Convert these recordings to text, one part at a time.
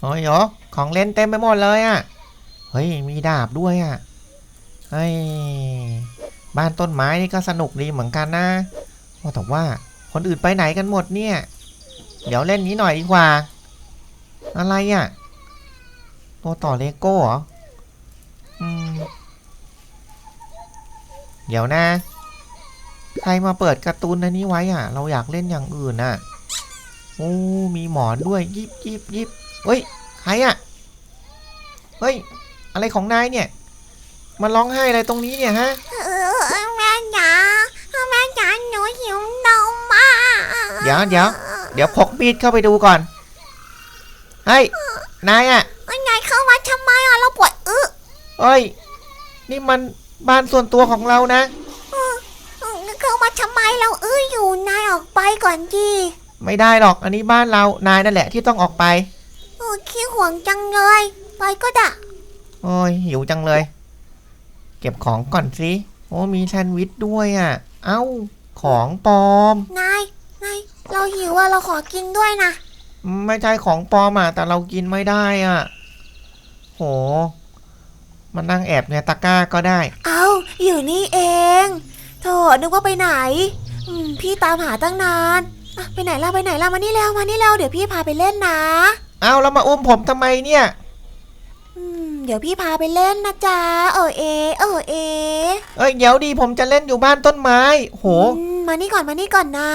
โอ้ยเหรอของเล่นเต็มไปหมดเลยอะ่ะ เฮ้ย มีดาบด้วยอะ่ะ เฮ้ย บ้านต้นไม้นี่ก็สนุกดีเหมือนกันนะว่าแต่ว่าคนอื่นไปไหนกันหมดเนี่ย เดี๋ยวเล่นนี้หน่อยดีกว่า อะไรอะ่ะ ตัวต่อเลโก้เหรอ อืม เดี๋ยวนะใครมาเปิดการ์ตูนอันนี้ไว้อะ เราอยากเล่นอย่างอื่นอะ โอ้ มีหมอนด้วย ยิบยิบยิบ เฮ้ย ใครอะเฮ้ย อะไรของนายเนี่ย มาร้องไห้อะไรตรงนี้เนี่ยฮะเออแม่จ๋าแม่จ๋าหนูหิวนมมากเดี๋ยวเดี๋ยวเดี๋ยวพกมีดเข้าไปดูก่อน เฮ้ย นายอะนายเข้ามาทำไมอะเราปวดอึเฮ้ย นี่มันบ้านส่วนตัวของเรานะเข้ามาทำไมเราอึอยู่นายออกไปก่อนจีไม่ได้หรอก อันนี้บ้านเรา นายนั่นแหละที่ต้องออกไป โอ้ขี้ห่วงจังเลยไปก็ได้โอ้ยหิวจังเลย เก็บของก่อนสิโอ้มีแซนด์วิชด้วยอะ เอ้าของปลอม นายนายเราหิวอะเราขอกินด้วยนะไม่ใช่ของปลอมอะแต่เรากินไม่ได้อะโหมันนั่งแอบในตะกร้าก็ได้ เอาอยู่นี่เองโถนึกว่าไปไหนอืมพี่ตามหาตั้งนานอะไปไหนล่ะไปไหนล่ะมานี่แล้วมานี่แล้วเดี๋ยวพี่พาไปเล่นนะ เอ้าแล้วมาอุ้มผมทำไมเนี่ย อืมเดี๋ยวพี่พาไปเล่นนะจ๊ะ เออเอ เออเอเอ้ยเดี๋ยวดีผมจะเล่นอยู่บ้านต้นไม้ โห อืมมานี่ก่อนมานี่ก่อนนะ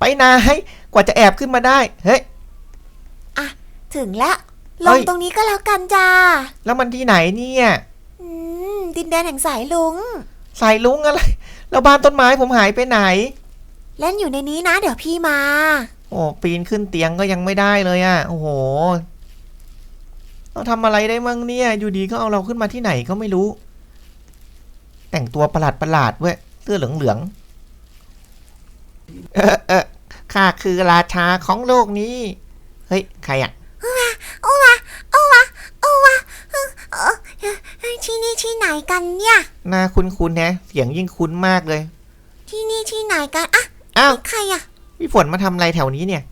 ไปนายกว่าจะแอบขึ้นมาได้ เฮ้ยถึงแล้วลเฮ้งย ตรงนี้ก็แล้วกันจ้าแล้วมันที่ไหนเนี่ย อืมดินแดนแห่งสายลุง สายลุงอะไร แล้วบ้านต้นไม้ผมหายไปไหน เล่นอยู่ในนี้นะ เดี๋ยวพี่มา โอ้ปีนขึ้นเตียงก็ยังไม่ได้เลยอะโอ้โห เราทำอะไรได้มั่งเนี่ย อยู่ดีก็เอาเราขึ้นมาที่ไหนก็ไม่รู้ แต่งตัวประหลาดประหลาดๆเว้ยเสื้อเหลืองเหลืองๆเออเออข้าคือราชาของโลกนี้ เฮ้ย ใครอะโอ้วะโอ้วะโอ้วะเออเออเออที่นี่ที่ไหนกันเนี่ยหน้าคุ้นๆแฮะเสียงยิ่งคุ้นมากเลย ที่นี่ที่ไหนกันอะอ้าวเป็นใครอะ พี่ฝนมาทำอะไรแถวนี้เนี่ย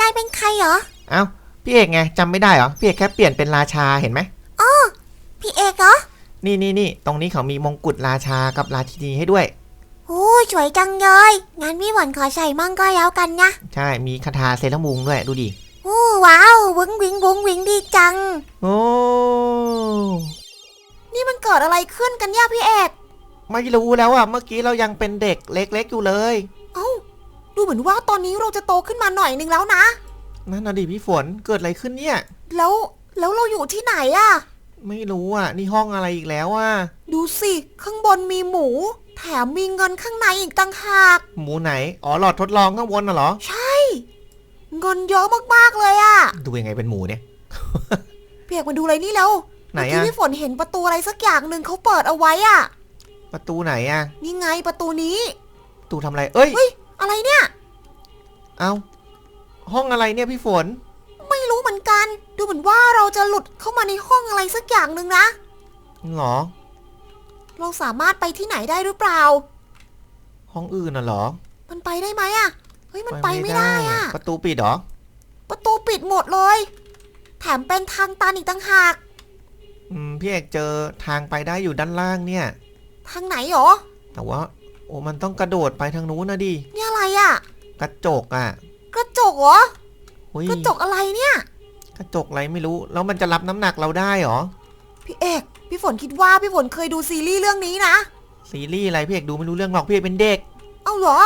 นายเป็นใครเหรออ้าวพี่เอกไงจำไม่ได้เหรอ พี่เอกแค่เปลี่ยนเป็นราชาเห็นไหม พี่เอกเหรอนี่นี่นี่ตรงนี้เขามีมงกุฎราชากับราชินีให้ด้วย โอ้ยสวยจังเลย งั้นพี่หวันขอใส่มั่งก็แล้วกันนะ ใช่ มีคาถาเซรามุงด้วยดูดิ โอ้ว้าววิงวิงวิงวิงดีจัง โอ้ นี่มันเกิดอะไรขึ้นกันเนี่ยพี่เอก ไม่รู้แล้วอะ เมื่อกี้เรายังเป็นเด็กเล็กๆอยู่เลย เอ้า ดูเหมือนว่าตอนนี้เราจะโตขึ้นมาหน่อยนึงแล้วนะ นั่นน่ะดิพี่ฝนเกิดอะไรขึ้นเนี่ย แล้วแล้วเราอยู่ที่ไหนอะไม่รู้อะ นี่ห้องอะไรอีกแล้วอะ ดูสิข้างบนมีหมู แถมมีเงินข้างในอีกต่างหาก หมูไหน อ๋อหลอดทดลองข้างบนน่ะเหรอ ใช่ เงินเยอะมากๆเลยอะดูยังไงเป็นหมูเนี่ยเพียกมาดูเลยนี่แล้วไหนเมื่อกี้อะพี่ฝนเห็นประตูอะไรสักอย่างหนึ่งเขาเปิดเอาไว้อะประตูไหนอะ นี่ไงประตูนี้ ประตูทำอะไร เอ้ย เฮ้ย อะไรเนี่ย เอาห้องอะไรเนี่ยพี่ฝน ไม่รู้เหมือนกัน ดูเหมือนว่าเราจะหลุดเข้ามาในห้องอะไรสักอย่างหนึ่งนะ หรอ เราสามารถไปที่ไหนได้หรือเปล่า ห้องอื่นน่ะเหรอ มันไปได้ไหมอะเฮ้ยมันไปไม่ได้อะประตูปิดเหรอ ประตูปิดหมดเลย แถมเป็นทางตันอีกต่างหากอืมพี่เอกเจอทางไปได้อยู่ด้านล่างเนี่ย ทางไหนหรอ แต่ว่า โอ้มันต้องกระโดดไปทางนู้นนะดินี่ อะไรอะกระจกอะ กระจกเหรอหุ้ยกระจกอะไรเนี่ย กระจกอะไรไม่รู้ แล้วมันจะรับน้ำหนักเราได้เหรอ พี่เอก พี่ฝนคิดว่าพี่ฝนเคยดูซีรีส์เรื่องนี้นะ ซีรีส์อะไรพี่เอกดูไม่รู้เรื่องหรอกพี่เอกเป็นเด็ก เอาเหรอ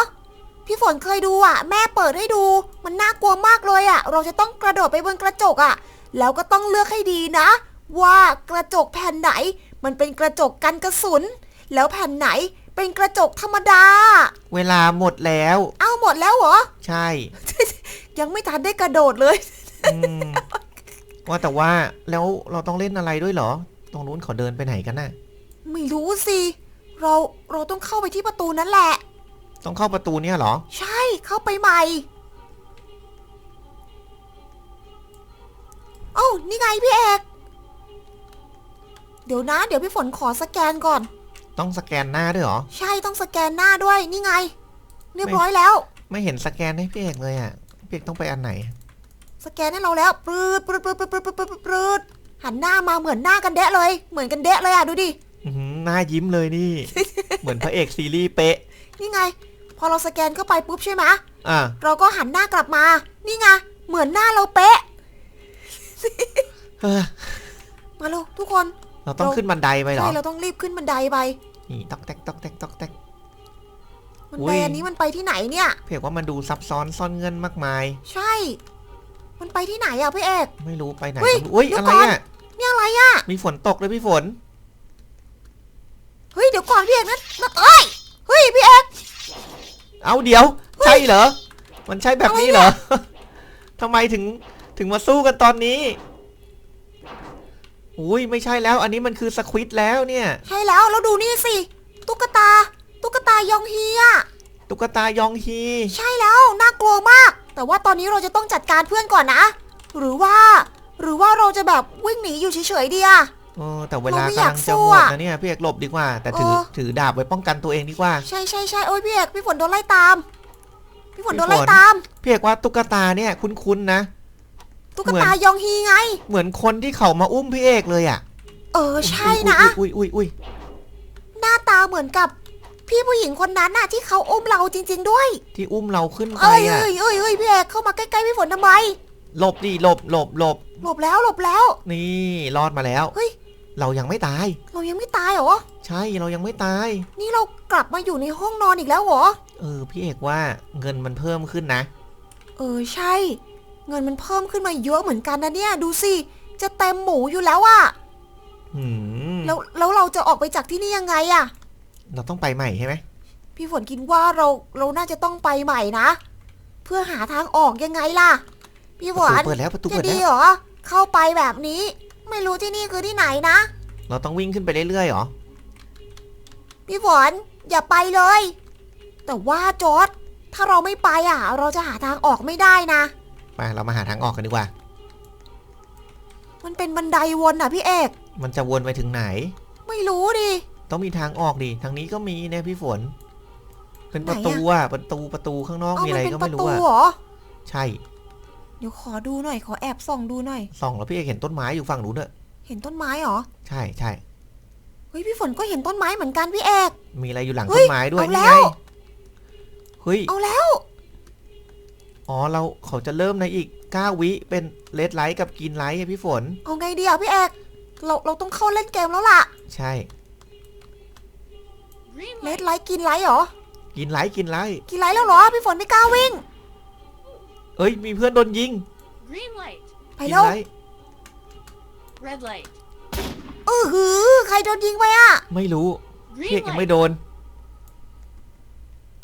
พี่ฝนเคยดูอะ แม่เปิดให้ดู มันน่ากลัวมากเลยอะ เราจะต้องกระโดดไปบนกระจกอะ แล้วก็ต้องเลือกให้ดีนะ ว่ากระจกแผ่นไหน มันเป็นกระจกกันกระสุน แล้วแผ่นไหน เป็นกระจกธรรมดา เวลาหมดแล้ว เอาหมดแล้วเหรอ ใช่ ยังไม่ทันได้กระโดดเลย อืมว่าแต่ว่าแล้วเราต้องเล่นอะไรด้วยเหรอ ตรงนู้นเขาเดินไปไหนกันน่ะ ไม่รู้สิ เราเราต้องเข้าไปที่ประตูนั้นแหละ ต้องเข้าประตูเนี่ยเหรอ ใช่เข้าไปใหม่เอ้านี่ไงพี่เอก เดี๋ยวนะ เดี๋ยวพี่ฝนขอสแกนก่อน ต้องสแกนหน้าด้วยเหรอ ใช่ต้องสแกนหน้าด้วยนี่ไง เรียบร้อยแล้ว ไม่เห็นสแกนให้พี่เอกเลยอะพี่เอกต้องไปอันไหน สแกนให้เราแล้วปรืดปรืดปรืดปรืดปรืดปรืดปรืดปรืดหันหน้ามาเหมือนหน้ากันแดะเลย เหมือนกันแดะเลยอะดูดิอื้อหือหน้ายิ้มเลยนี่ เหมือนพระเอกซีรีส์เป๊ะ นี่ไง พอเราสแกนเข้าไปปุ๊บใช่ไหมอะเราก็หันหน้ากลับมา นี่ไงเหมือนหน้าเราเป๊ะเฮ้อมาลูกทุกคน เราต้องขึ้นบันไดไปเหรอ ใช่เราต้องรีบขึ้นบันไดไป นี่ตอกแตกตอกแตกตอกแตก บันอุ๊ไดยอันนี้มันไปที่ไหนเนี่ย เพียกว่ามันดูซับซ้อนซ่อนเงินมากมาย ใช่ มันไปที่ไหนอะพี่เอก ไม่รู้ไปไหนเฮ้ยก็ไม่รู้อุ้ยเดี๋ยวอะไรก่อน อะนี่อะไรอะ มีฝนตกเลยพี่ฝน เฮ้ยเดี๋ยวก่อนพี่เอกนั่นนั่นเอ้ย เฮ้ยพี่เอก เอาเดี๋ยวใช่เหรอ มันใช่แบบนี้เหรอ ทำไมถึงถึงมาสู้กันตอนนี้ อุ้ยไม่ใช่แล้ว อันนี้มันคือสควิตแล้วเนี่ย ใช่แล้วแล้วดูนี่สิ ตุ๊กตา ตุ๊กตายองฮีอะตุ๊กตายองฮี ใช่แล้วน่ากลัวมาก แต่ว่าตอนนี้เราจะต้องจัดการเพื่อนก่อนนะ หรือว่า หรือว่าเราจะแบบวิ่งหนีอยู่เฉยๆดีอะเออแต่เวลาเราไม่อยากกำลังสู้จะหมดอะนะเนี่ยพี่เอกหลบดีกว่า แต่ถือเออ ถือดาบไว้ป้องกันตัวเองดีกว่า ใช่ใช่ใช่โอ้ยพี่เอกพี่ฝนโดนไล่ตาม พี่ฝนพี่โดนไล่ฝน ตาม พี่เอกว่าตุ๊กตาเนี่ยคุ้นๆนะ ตุ๊กตายองฮีไง เหมือนคนที่เขามาอุ้มพี่เอกเลยอะ เออใช่นะ อุ้ยอุ้ยอุ้ยหน้าตาเหมือนกับพี่ผู้หญิงคนนั้นน่ะที่เขาอุ้มเราจริง ๆด้วย ที่อุ้มเราขึ้นไปเอ้ยอะเอ้ยเอ้ยเอ้ยพี่เอกเข้ามาใกล้ๆพี่ฝนทำไมหลบดิหลบหลบหลบหลบแล้วหลบแล้ว นี่รอดมาแล้วเฮ้ยเรายังไม่ตาย เรายังไม่ตายเหรอใช่เรายังไม่ตาย นี่เรากลับมาอยู่ในห้องนอนอีกแล้วเหรอเออพี่เอกว่าเงินมันเพิ่มขึ้นนะ เออใช่ เงินมันเพิ่มขึ้นมาเยอะเหมือนกันนะเนี่ย ดูสิ จะเต็มหมูอยู่แล้วอะหืมแล้วแล้วเราจะออกไปจากที่นี่ยังไงอะเราต้องไปใหม่ใช่ไหมพี่ฝนคิดว่าเราเราน่าจะต้องไปใหม่นะ เพื่อหาทางออกยังไงล่ะ พี่ปฝระตูนเปิดแล้วประตูจะเปิดดีแล้วเหรอเข้าไปแบบนี้ ไม่รู้ที่นี่คือที่ไหนนะ เราต้องวิ่งขึ้นไปเรื่อยๆเหรอพี่ฝนอย่าไปเลย แต่ว่าจอร์ดถ้าเราไม่ไปอะ เราจะหาทางออกไม่ได้นะ ไปเรามาหาทางออกกันดีกว่า มันเป็นบันไดวนอะพี่เอก มันจะวนไปถึงไหน ไม่รู้ดิ ต้องมีทางออกดิทางนี้ก็มีเนี่ยพี่ฝนเป็นไหนปอะระตูอะประตูประตูข้างนอกเอามีมัอะไรเป็นก็ปไม่ระรู้ตูอะเหรอใช่ เดี๋ยวขอดูหน่อยขอแอบส่องดูหน่อยส่องแล้วพี่เอกเห็นต้นไม้อยู่ฝั่งนู้นเนอะเห็นต้นไม้เหรอ ใช่ใช่เฮ้ยพี่ฝนก็เห็นต้นไม้เหมือนกันพี่เอก มีอะไรอยู่หลังเฮ้ต้ยนไม้ด้วยเอานี่แล้ไงวเฮ้ยเอาแล้ว อ๋อ เราเขาจะเริ่มในอีก 9 วิเป็นเลดไลท์กับกินไลท์พี่ฝน เอาไงดีอะพี่เอกเราเราต้องเข้าเล่นเกมแล้วล่ะ ใช่ Green เล light. ดไลท์กินไลท์เหรอ กินไลท์กินไลท์กินไลท์แล้วเหรอพี่ฝนไม่กล้าวิ่ง เอ้ยมีเพื่อนโดนยิง Green light. ไปกินแล้วไลท์ Red light. เออหือใครโดนยิงไปอะ ไม่รู้พี่เอ Green กยังไม่ light. โดน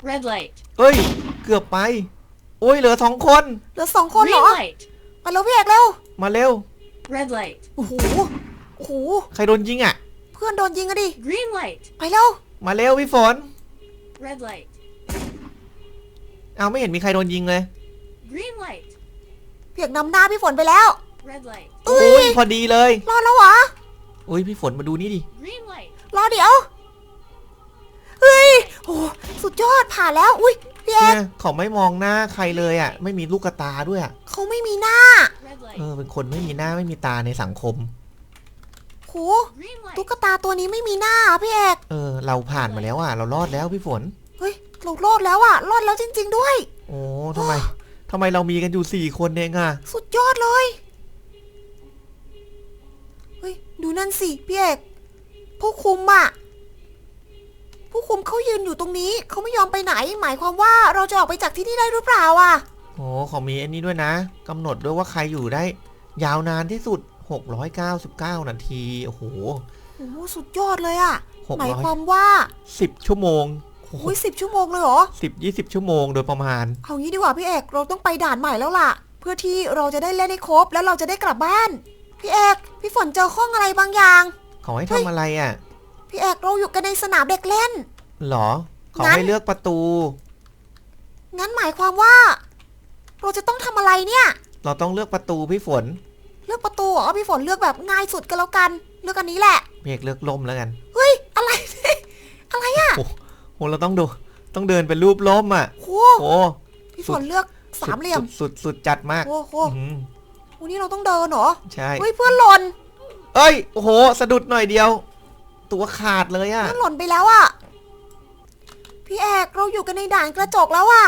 Red light. เอ้ย เกือบไปโอ้ยเหลือสองคนเหลือสองคนเหร Green อ light. ไปแล้วพี่เอกเร็วมาเร็ว Red light. โอ้โหโอ้โหใครโดนยิงอะ เพื่อนโดนยิงอะดิ Green light. ไปแล้วมาเร็วพี่ฝน Red light. เอาไม่เห็นมีใครโดนยิงเลย Green light. พี่เอกนำหน้าพี่ฝนไปแล้ว Red light. เอ้โอ้ยยพอดีเลยรอดแล้วเหรอโอ้ยพี่ฝนมาดูนี่ดิ Green light. รอเดี๋ยว เฮ้ยโอ้สุดยอดผ่านแล้ว อุ้ย พี่เอกเนี่ยเขาไม่มองหน้าใครเลยอะ ไม่มีลูกกระตาด้วยอะ เขาไม่มีหน้า Red เอ light. อ เป็นคนไม่มีหน้าไม่มีตาในสังคม โห Green light. ตุ๊กตาตัวนี้ไม่มีหน้าอะพี่เอกเออ เราผ่านมาแล้วอะ เรารอดแล้วพี่ฝน เฮ้ยเรารอดแล้วอะรอดแล้วจริง ๆด้วย โอ้ทำไมทำไมเรามีกันอยู่สี่คนเองอะ สุดยอดเลย เฮ้ย ดูนั่นสิพี่เอกผู้คุมอะ ผู้คุมเขายืนอยู่ตรงนี้เขาไม่ยอมไปไหน หมายความว่าเราจะออกไปจากที่นี่ได้หรือเปล่าอะโอ้เขามีอันนี้ด้วยนะกำหนดด้วยว่าใครอยู่ได้ ยาวนานที่สุด 699 นาทีโอ้โหโอ้โหสุดยอดเลยอะหมายความ600ว่า 10 ชั่วโมงโอ้โหอุ้ยสิบชั่วโมงเลยเหรอสิบยี่สิบชั่วโมงโดยประมาณ เอางี้ดีกว่าพี่เอกเราต้องไปด่านใหม่แล้วล่ะ เพื่อที่เราจะได้เล่นให้ครบแล้วเราจะได้กลับบ้าน พี่เอกพี่ฝนเจอห้องอะไรบางอย่างเขาให้เฮ้ยทำอะไรอะ พี่เอกเราอยู่กันในสนามเด็กเล่น หรอเขางั้น ให้เลือกประตู งั้นหมายความว่า เราจะต้องทำอะไรเนี่ย เราต้องเลือกประตูพี่ฝนเลือกประตูเหรอพี่ฝนเลือกแบบง่ายสุดก็แล้วกัน เลือกอันนี้แหละ พี่เอกเลือกล่มแล้วกันเฮ้ย อะไร อะไรอะโอ้โหเราต้องดู ต้องเดินเป็นรูปล่มอะโหโอ้พี่ฝนเลือกสามเหลี่ยมสุดสุดสุดจัดมากโอ้โหอื้อหือวันนี้เราต้องเดินเหรอใช่เฮ้ยเพื่อนหล่นเอ้ยโอ้โห สะดุดหน่อยเดียว ตัวขาดเลยอะเพื่อนหล่นไปแล้วอะพี่แอกเราอยู่กันในด่านกระจกแล้วอะ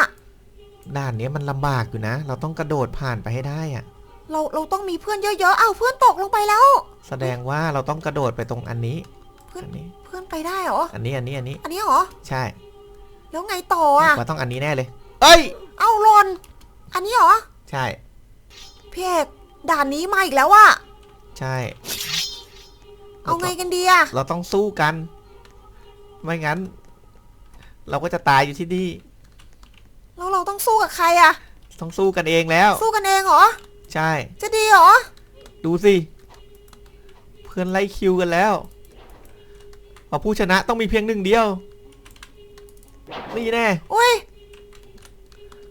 ด่านเนี้ยมันลำบากอยู่นะ เราต้องกระโดดผ่านไปให้ได้อะเราเราต้องมีเพื่อนเยอะๆ เอ้าเพื่อนตกลงไปแล้ว แสดงว่าเราต้องกระโดดไปตรงอันนี้เพื่อน อันนี้ เพื่อนไปได้เหรอ อันนี้อันนี้อันนี้ อันนี้เหรอ ใช่แล้วไงต่ออะว่าต้องอันนี้แน่เลย เอ้ย เอ้าหล่นอันนี้เหรอ ใช่ พี่เอกด่านนี้มาอีกแล้วอะใช่ เอาไงกันดีอะเราต้องสู้กัน ไม่งั้น เราก็จะตายอยู่ที่นี่ แล้วเราต้องสู้กับใครอะต้องสู้กันเองแล้ว สู้กันเองเหรอ ใช่ จะดีเหรอ ดูสิ เพื่อนไล่คิวกันแล้วเอาผู้ชนะต้องมีเพียงหนึ่งเดียว นี่แน่ อุ้ย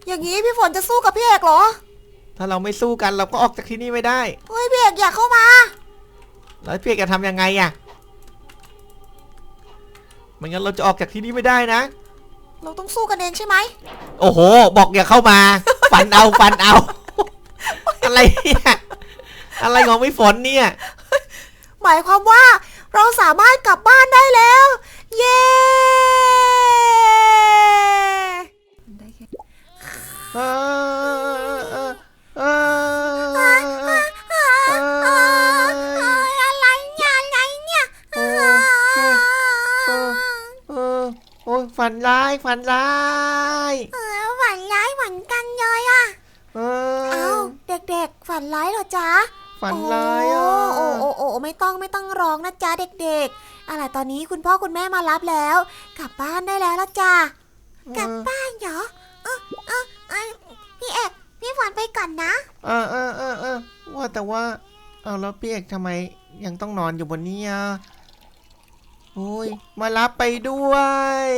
อย่างนี้พี่ฝนจะสู้กับพี่เอกเหรอ ถ้าเราไม่สู้กันเราก็ออกจากที่นี่ไม่ได้เฮ้ยพี่เอกอยากเข้ามา แล้วพี่เอกจะทำยังไงอะไม่งั้นเราจะออกจากที่นี่ไม่ได้นะ เราต้องสู้กันเองใช่ไหม โอ้โห บอกอย่าเข้ามา ฟันเอาฟันเอา อะไรเนี่ยอะไรของไม่ฝนเนี่ย หมายความว่าเราสามารถกลับบ้านได้แล้ว เย้ได้แค่เออ ฝันร้ายฝันร้ายเออฝันร้ายเหมือนกันเลยอะเอเอ้าอเด็กๆ ฝันร้ายเหรอจ๊ะฝันร้ายอะโอ้โอ้โอ้โอ้ไม่ต้องไม่ต้องร้องนะจ๊ะเด็กๆเอาล่ะตอนนี้คุณพ่อคุณแม่มารับแล้ว กลับบ้านได้แล้วละจ้ะกลับบ้านเหรอเออเออเออพี่เอกพี่ฝนไปก่อนนะเออเออเออเออว่าแต่ว่าเอาแล้วพี่เอกทำไมยังต้องนอนอยู่บนนี้อะโอ้ยมารับไปด้วย